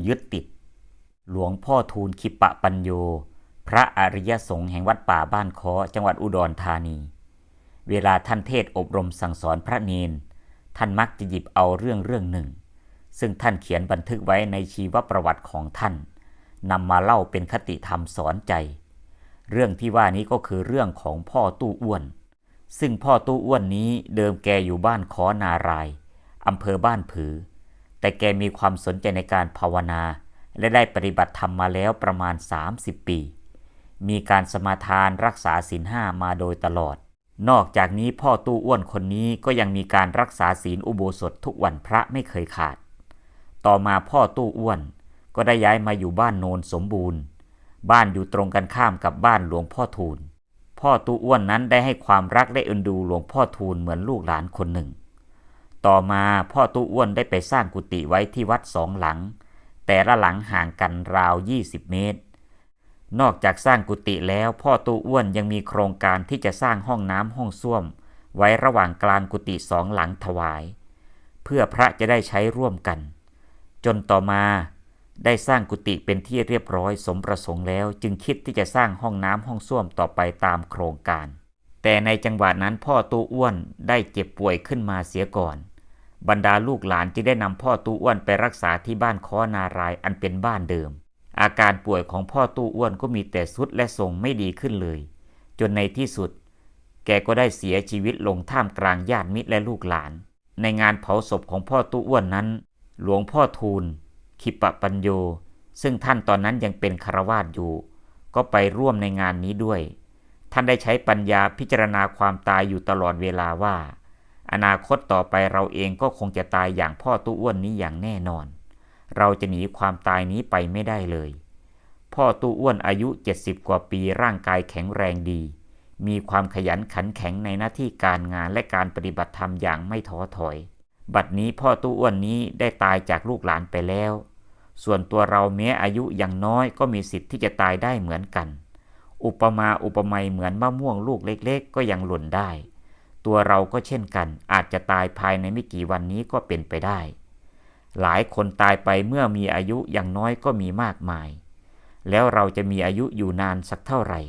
้ยึดติด หลวงพ่อทูลคิปะปัญโย พระอริยสงฆ์แห่งวัดป่าบ้านคอจังหวัดอุดรธานี เวลาท่านเทศอบรมสั่งสอนพระเนน ท่านมักจะหยิบเอาเรื่องเรื่องหนึ่ง ซึ่งท่านเขียนบันทึกไว้ในชีวประวัติของท่านนำมาเล่าเป็นคติธรรมสอนใจ เรื่องที่ว่านี้ก็คือเรื่องของพ่อตู้อ้วน ซึ่งพ่อตู้อ้วนนี้เดิมแกอยู่บ้านขอนารายอำเภอบ้านผือ แต่แกมีความสนใจในการภาวนา และได้ปฏิบัติธรรมมาแล้วประมาณ 30 ปี มีการสมาทานรักษาศีลห้ามาโดยตลอด นอกจากนี้พ่อตู้อ้วนคนนี้ก็ยังมีการรักษาศีลอุโบสถทุกวันพระไม่เคยขาด ต่อมาพ่อตู้อ้วน ก็ได้ย้ายมาอยู่บ้านโนนสมบูรณ์ บ้านอยู่ตรงกันข้ามกับบ้านหลวงพ่อทูลพ่อตู้อ้วนนั้นได้ให้ความรักและเอ็นดูหลวงพ่อทูลเหมือนลูกหลานคนหนึ่ง ต่อมาพ่อตู้อ้วนได้ไปสร้างกุฏิไว้ที่วัดสองหลัง แต่ละหลังห่างกันราว 20 เมตร นอกจากสร้างกุฏิแล้วพ่อตู้อ้วนยังมีโครงการที่จะสร้างห้องน้ำห้องส้วม ไว้ระหว่างกลางกุฏิสองหลังถวาย เพื่อพระจะได้ใช้ร่วมกัน จนต่อมาได้สร้างกุฏิเป็นที่เรียบร้อยสมประสงค์แล้ว จึงคิดที่จะสร้างห้องน้ำห้องส้วมต่อไปตามโครงการ แต่ในจังหวะนั้นพ่อตู้อ้วนได้เจ็บป่วยขึ้นมาเสียก่อน บรรดาลูกหลานจึงได้นำพ่อตู้อ้วนไปรักษาที่บ้านค้อนารายอันเป็นบ้านเดิม อาการป่วยของพ่อตู้อ้วนก็มีแต่สุดและทรงไม่ดีขึ้นเลย จนในที่สุด แกก็ได้เสียชีวิตลงท่ามกลางญาติมิตรและลูกหลาน ในงานเผาศพของพ่อตู้อ้วนนั้น หลวงพ่อทูลคิปะปัญโย ซึ่งท่านตอนนั้นยังเป็นคารวาสอยู่ ก็ไปร่วมในงานนี้ด้วย ท่านได้ใช้ปัญญาพิจารณาความตายอยู่ตลอดเวลาว่า อนาคตต่อไปเราเองก็คงจะตายอย่างพ่อตู้อ้วนนี้อย่างแน่นอน เราจะหนีความตายนี้ไปไม่ได้เลย พ่อตู้อ้วนอายุ 70 กว่าปีร่างกายแข็งแรงดี มีความขยันขันแข็งในหน้าที่การงานและการปฏิบัติธรรมอย่างไม่ท้อถอย บัดนี้พ่อตู้อ้วนนี้ได้ตายจากลูกหลานไปแล้ว ส่วนตัวเราแม้อายุยังน้อยก็มีสิทธิ์ที่จะตายได้เหมือนกัน อุปมาอุปไมยเหมือนมะม่วงลูกเล็ก ๆ ก็ยังหล่นได้ ตัวเราก็เช่นกัน อาจจะตายภายในไม่กี่วันนี้ก็เป็นไปได้ หลายคนตายไปเมื่อมีอายุอย่างน้อยก็มีมากมาย แล้วเราจะมีอายุอยู่นานสักเท่าไหร่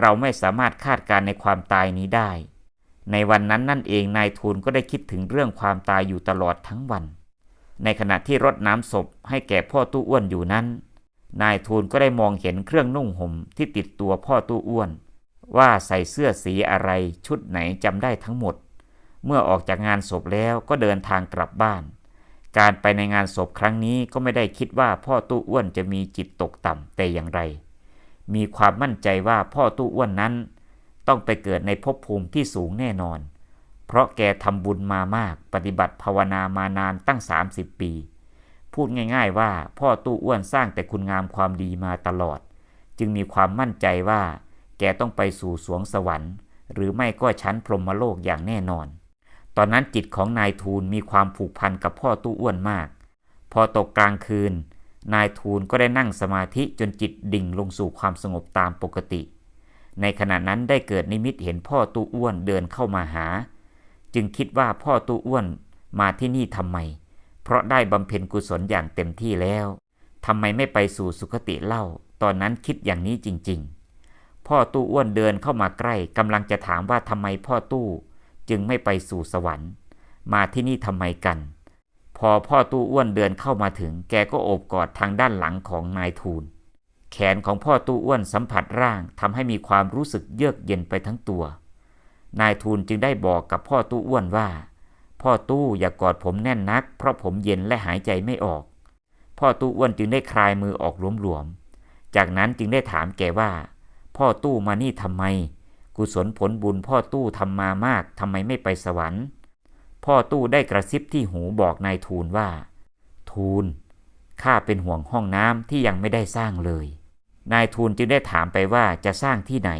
เราไม่สามารถคาดการในความตายนี้ได้ ในวันนั้นนั่นเองนายทูลก็ได้คิดถึงเรื่องความตายอยู่ตลอดทั้งวัน ในขณะที่รดน้ำศพให้แก่พ่อตู้อ้วนอยู่นั้น นายทูลก็ได้มองเห็นเครื่องนุ่งห่มที่ติดตัวพ่อตู้อ้วน ว่าใส่เสื้อสีอะไรชุดไหนจำได้ทั้งหมด เมื่อออกจากงานศพแล้วก็เดินทางกลับบ้าน การไปในงานศพครั้งนี้ก็ไม่ได้คิดว่าพ่อตู้อ้วนจะมีจิตตกต่ำแต่อย่างไร มีความมั่นใจว่าพ่อตู้อ้วนนั้น ต้องไปเกิดในภพภูมิที่สูงแน่นอน เพราะแกทำบุญมามาก ปฏิบัติภาวนามานานตั้ง 30 ปี พูดง่ายๆว่าพ่อตู้อ้วนสร้างแต่คุณงามความดีมาตลอด จึงมีความมั่นใจว่า แกต้องไปสู่สวงสวรรค์ หรือไม่ก็ชั้นพรหมโลกอย่างแน่นอน ตอนนั้นจิตของนายทูลมีความผูกพันกับพ่อตู้อ้วนมาก พอตกกลางคืน นายทูลก็ได้นั่งสมาธิจนจิตดิ่งลงสู่ความสงบตามปกติ ในขณะนั้นได้เกิดนิมิตเห็นพ่อตู้อ้วนเดินเข้ามาหา จึงคิดว่าพ่อตู้อ้วนมาที่นี่ทำไม เพราะได้บำเพ็ญกุศลอย่างเต็มที่แล้วทำไมไม่ไปสู่สุคติเล่า ตอนนั้นคิดอย่างนี้จริง ๆ พ่อตู้อ้วนเดินเข้ามาใกล้กำลังจะถามว่าทำไมพ่อตู้จึงไม่ไปสู่สวรรค์ มาที่นี่ทำไมกัน พอพ่อตู้อ้วนเดินเข้ามาถึง แกก็โอบกอดทางด้านหลังของนายทูลแขนของพ่อตู้อ้วนสัมผัสร่างทำให้มีความรู้สึกเยือกเย็นไปทั้งตัว นายทูลจึงได้บอกกับพ่อตู้อ้วนว่า พ่อตู้อย่ากอดผมแน่นนัก เพราะผมเย็นและหายใจไม่ออก พ่อตู้อ้วนจึงได้คลายมือออกหลวมๆ จากนั้นจึงได้ถามแกว่า พ่อตู้มานี่ทำไม กุศลผลบุญพ่อตู้ทำมามากทำไมไม่ไปสวรรค์ พ่อตู้ได้กระซิบที่หูบอกนายทูลว่า ทูลข้าเป็นห่วงห้องน้ำที่ยังไม่ได้สร้างเลย นายทูลจึงได้ถามไปว่าจะสร้างที่ไหน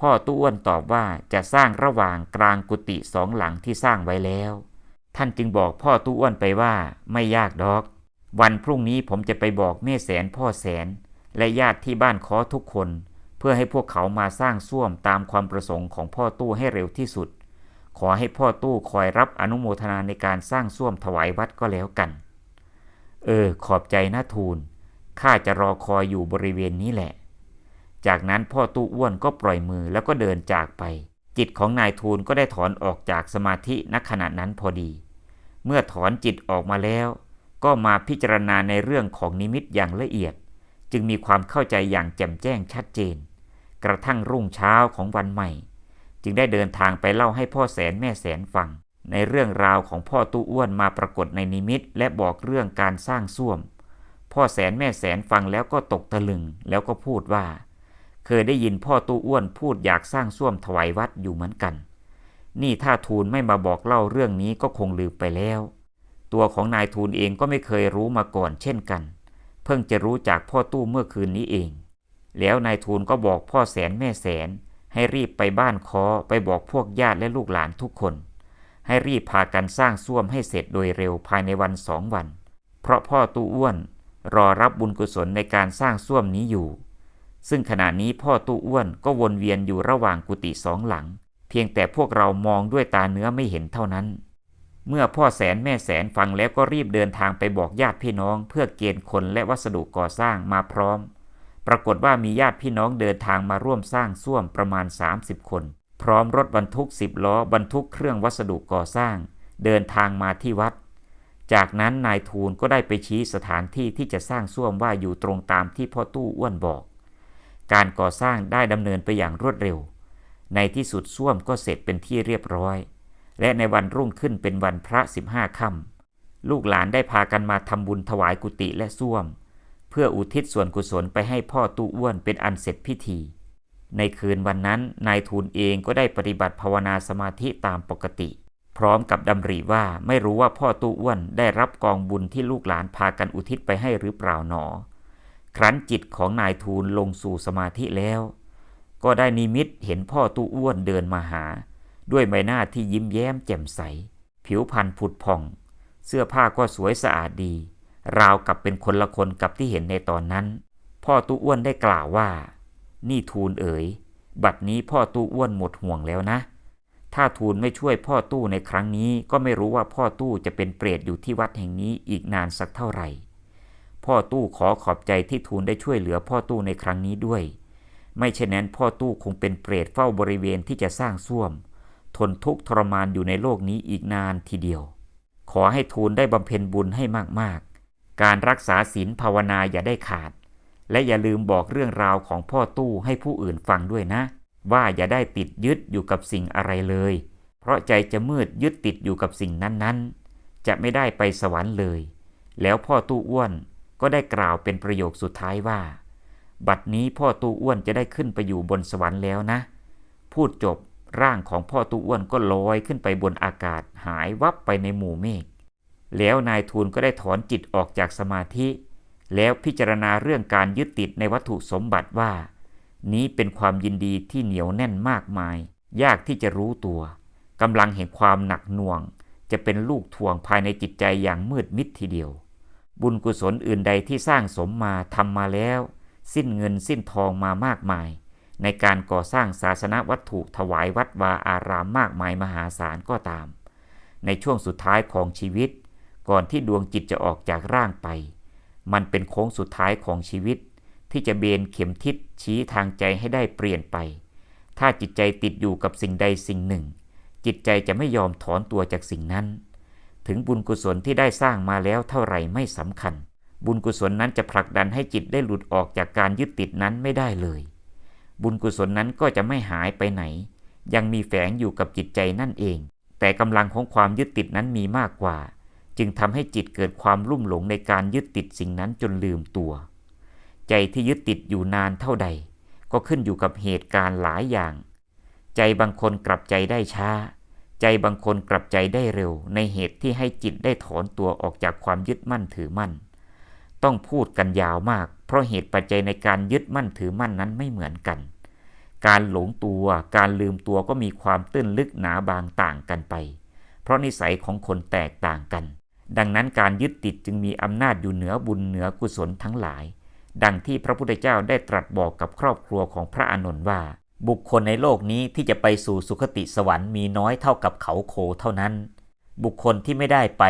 พ่อตู้อ้วนตอบว่าจะสร้างระหว่างกลางกุฏิสองหลังที่สร้างไว้แล้ว ท่านจึงบอกพ่อตู้อ้วนไปว่าไม่ยากดอก วันพรุ่งนี้ผมจะไปบอกแม่แสนพ่อแสน และญาติที่บ้านขอทุกคน พื่อให้พวกเขามาสร้างส้วมตามความประสงค์ของพ่อตู้ให้เร็วที่สุด ขอให้พ่อตู้คอยรับอนุโมทนาในการสร้างส้วมถวายวัดก็แล้วกัน เออ ขอบใจนะทูล ข้าจะรอคอยอยู่บริเวณนี้แหละ จากนั้นพ่อตู้อ้วนก็ปล่อยมือแล้วก็เดินจากไป จิตของนายทูลก็ได้ถอนออกจากสมาธิณขณะนั้นพอดี เมื่อถอนจิตออกมาแล้ว ก็มาพิจารณาในเรื่องของนิมิตอย่างละเอียด จึงมีความเข้าใจอย่างแจ่มแจ้งชัดเจน กระทั่งรุ่งเช้าของวันใหม่ จึงได้เดินทางไปเล่าให้พ่อแสนแม่แสนฟัง ในเรื่องราวของพ่อตู้อ้วนมาปรากฏในนิมิต และบอกเรื่องการสร้างส้วม พ่อแสนแม่แสนฟังแล้วก็ตกตะลึงแล้วก็พูดว่า เคยได้ยินพ่อตู้อ้วนพูดอยากสร้างส้วมถวายวัดอยู่เหมือนกัน นี่ถ้าทูลไม่มาบอกเล่าเรื่องนี้ก็คงลืมไปแล้ว ตัวของนายทูลเองก็ไม่เคยรู้มาก่อนเช่นกัน เพิ่งจะรู้จากพ่อตู้เมื่อคืนนี้เอง แล้วนายทูลก็บอกพ่อแสนแม่แสน ให้รีบไปบ้านคอไปบอกพวกญาติและลูกหลานทุกคน ให้รีบพากันสร้างส้วมให้เสร็จโดยเร็วภายในวันสองวัน เพราะพ่อตู้อ้วนรอรับบุญกุศลในการสร้างส้วมนี้อยู่ ซึ่งขณะนี้พ่อตู้อ้วนก็วนเวียนอยู่ระหว่างกุฏิสองหลัง เพียงแต่พวกเรามองด้วยตาเนื้อไม่เห็นเท่านั้น เมื่อพ่อแสนแม่แสนฟังแล้วก็รีบเดินทางไปบอกญาติพี่น้อง เพื่อเกณฑ์คนและวัสดุก่อสร้างมาพร้อม ปรากฏว่ามีญาติพี่น้องเดินทางมาร่วมสร้างส้วมประมาณ 30 คน พร้อมรถบรรทุกสิบล้อบรรทุกเครื่องวัสดุก่อสร้าง เดินทางมาที่วัด จากนั้นนายทูลก็ได้ไปชี้สถานที่ที่จะสร้างส้วมว่าอยู่ตรงตามที่พ่อตู้อ้วนบอก การก่อสร้างได้ดำเนินไปอย่างรวดเร็ว ในที่สุดส้วมก็เสร็จเป็นที่เรียบร้อย และในวันรุ่งขึ้นเป็นวันพระสิบห้าค่ำลูกหลานได้พากันมาทำบุญถวายกุฏิและส้วม เพื่ออุทิศส่วนกุศลไปให้พ่อตู้อ้วนเป็นอันเสร็จพิธี ในคืนวันนั้นนายทูลเองก็ได้ปฏิบัติภาวนาสมาธิตามปกติ พร้อมกับดำริว่าไม่รู้ว่าพ่อตู้อ้วนได้รับกองบุญที่ลูกหลานพากันอุทิศไปให้หรือเปล่าหนอ ครั้นจิตของนายทูลลงสู่สมาธิแล้ว ก็ได้นิมิตเห็นพ่อตู้อ้วนเดินมาหา ด้วยใบหน้าที่ยิ้มแย้มแจ่มใส ผิวพรรณผุดผ่อง เสื้อผ้าก็สวยสะอาดดี ราวกับเป็นคนละคนกับที่เห็นในตอนนั้น พ่อตู้อ้วนได้กล่าวว่า นี่ทูลเอ๋ย บัดนี้พ่อตู้อ้วนหมดห่วงแล้วนะ ถ้าทูลไม่ช่วยพ่อตู้ในครั้งนี้ก็ไม่รู้ว่าพ่อตู้จะเป็นเปรตอยู่ที่วัดแห่งนี้อีกนานสักเท่าไหร่ พ่อตู้ขอขอบใจที่ทูลได้ช่วยเหลือพ่อตู้ในครั้งนี้ด้วย ไม่เช่นนั้นพ่อตู้คงเป็นเปรตเฝ้าบริเวณที่จะสร้างส้วม ทนทุกข์ทรมานอยู่ในโลกนี้อีกนานทีเดียว ขอให้ทูลได้บำเพ็ญบุญให้มากๆ การรักษาศีลภาวนาอย่าได้ขาด และอย่าลืมบอกเรื่องราวของพ่อตู้ให้ผู้อื่นฟังด้วยนะ ว่าอย่าได้ติดยึดอยู่กับสิ่งอะไรเลย เพราะใจจะมืดยึดติดอยู่กับสิ่งนั้นๆ จะไม่ได้ไปสวรรค์เลย แล้วพ่อตู้อ้วนก็ได้กล่าวเป็นประโยคสุดท้ายว่า บัดนี้พ่อตู้อ้วนจะได้ขึ้นไปอยู่บนสวรรค์แล้วนะ พูดจบร่างของพ่อตู้อ้วนก็ลอยขึ้นไปบนอากาศหายวับไปในหมู่เมฆ แล้วนายทูลก็ได้ถอนจิตออกจากสมาธิ แล้วพิจารณาเรื่องการยึดติดในวัตถุสมบัติว่า นี้เป็นความยินดีที่เหนียวแน่นมากมาย ยากที่จะรู้ตัวกำลังแห่งความหนักหน่วง จะเป็นลูกทวงภายในจิตใจอย่างมืดมิดทีเดียว บุญกุศลอื่นใดที่สร้างสมมาทำมาแล้ว สิ้นเงินสิ้นทองมามากมาย ในการก่อสร้างศาสนวัตถุถวายวัดวาอารามมากมายมหาศาลก็ตาม ในช่วงสุดท้ายของชีวิต ก่อนที่ดวงจิตจะออกจากร่างไป มันเป็นโค้งสุดท้ายของชีวิต ที่จะเบนเข็มทิศชี้ทางใจให้ได้เปลี่ยนไป ถ้าจิตใจติดอยู่กับสิ่งใดสิ่งหนึ่ง จิตใจจะไม่ยอมถอนตัวจากสิ่งนั้น ถึงบุญกุศลที่ได้สร้างมาแล้วเท่าไหร่ไม่สำคัญ บุญกุศลนั้นจะผลักดันให้จิตได้หลุดออกจากการยึดติดนั้นไม่ได้เลย บุญกุศลนั้นก็จะไม่หายไปไหน ยังมีแฝงอยู่กับจิตใจนั่นเอง แต่กำลังของความยึดติดนั้นมีมากกว่า จึงทำให้จิตเกิดความลุ่มหลงในการยึดติดสิ่งนั้นจนลืมตัว ใจที่ยึดติดอยู่นานเท่าใด ก็ขึ้นอยู่กับเหตุการณ์หลายอย่าง ใจบางคนกลับใจได้ช้า ใจบางคนกลับใจได้เร็ว ในเหตุที่ให้จิตได้ถอนตัวออกจากความยึดมั่นถือมั่น ต้องพูดกันยาวมาก เพราะเหตุปัจจัยในการยึดมั่นถือมั่นนั้นไม่เหมือนกัน การหลงตัว การลืมตัวก็มีความตื้นลึกหนาบางต่างกันไป เพราะนิสัยของคนแตกต่างกัน ดังนั้นการยึดติดจึงมีอำนาจอยู่เหนือบุญเหนือกุศลทั้งหลาย ดังที่พระพุทธเจ้าได้ตรัสบอกกับครอบครัวของพระอานนท์ว่า บุคคลในโลกนี้ที่จะไปสู่สุคติสวรรค์มีน้อยเท่ากับเขาโคเท่านั้น บุคคลที่ไม่ได้ไป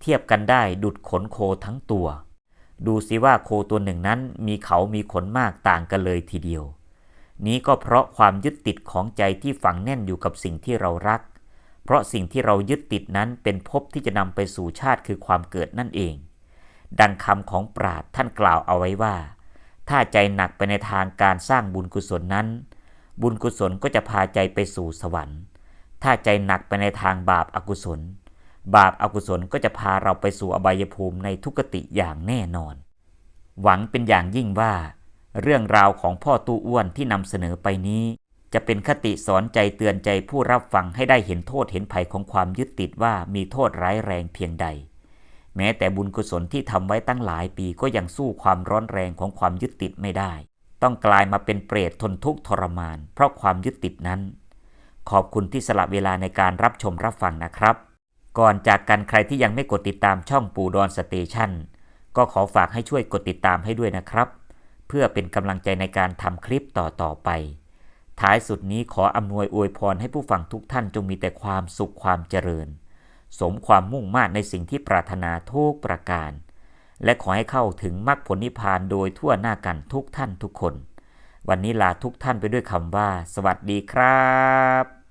เทียบกันได้ดุดขนโคทั้งตัว ดูสิว่าโคตัวหนึ่งนั้นมีเขามีขนมากต่างกันเลยทีเดียว นี้ก็เพราะความยึดติดของใจที่ฝังแน่นอยู่กับสิ่งที่เรารัก เพราะสิ่งที่เรายึดติดนั้นเป็นภพที่จะนำไปสู่ชาติคือความเกิดนั่นเอง ดังคำของปราดท่านกล่าวเอาไว้ว่า ถ้าใจหนักไปในทางการสร้างบุญกุศลนั้น บุญกุศลก็จะพาใจไปสู่สวรรค์ ถ้าใจหนักไปในทางบาปอากุศล บาปอากุศลก็จะพาเราไปสู่อบายภูมิในทุกติอย่างแน่นอน หวังเป็นอย่างยิ่งว่า เรื่องราวของพ่อตู้อ้วนที่นำเสนอไปนี้ จะเป็นคติสอนใจเตือนใจผู้รับฟังให้ได้เห็นโทษเห็นภัยของความยึดติดว่ามีโทษร้ายแรงเพียงใด แม้แต่บุญกุศลที่ทำไว้ตั้งหลายปีก็ยังสู้ความร้อนแรงของความยึดติดไม่ได้ ต้องกลายมาเป็นเปรตทนทุกข์ทรมาน เพราะความยึดติดนั้น ขอบคุณที่สละเวลาในการรับชมรับฟังนะครับ ก่อนจากกันใครที่ยังไม่กดติดตามช่องปูดอนสเตชันก็ขอฝากให้ช่วยกดติดตามให้ด้วยนะครับ เพื่อเป็นกำลังใจในการทำคลิปต่อๆไป ท้ายสุดนี้ขออำนวยอวยพรให้ผู้ฟังทุกท่านจงมีแต่ความสุขความเจริญ สมความมุ่งมา่ในสิ่งที่ปรารถนาทุกประการ และขอให้เข้าถึงมรรคผลนิพพานโดยทั่วหน้ากันทุกท่านทุกคน วันนี้ลาทุกท่านไปด้วยคำว่า สวัสดีครับ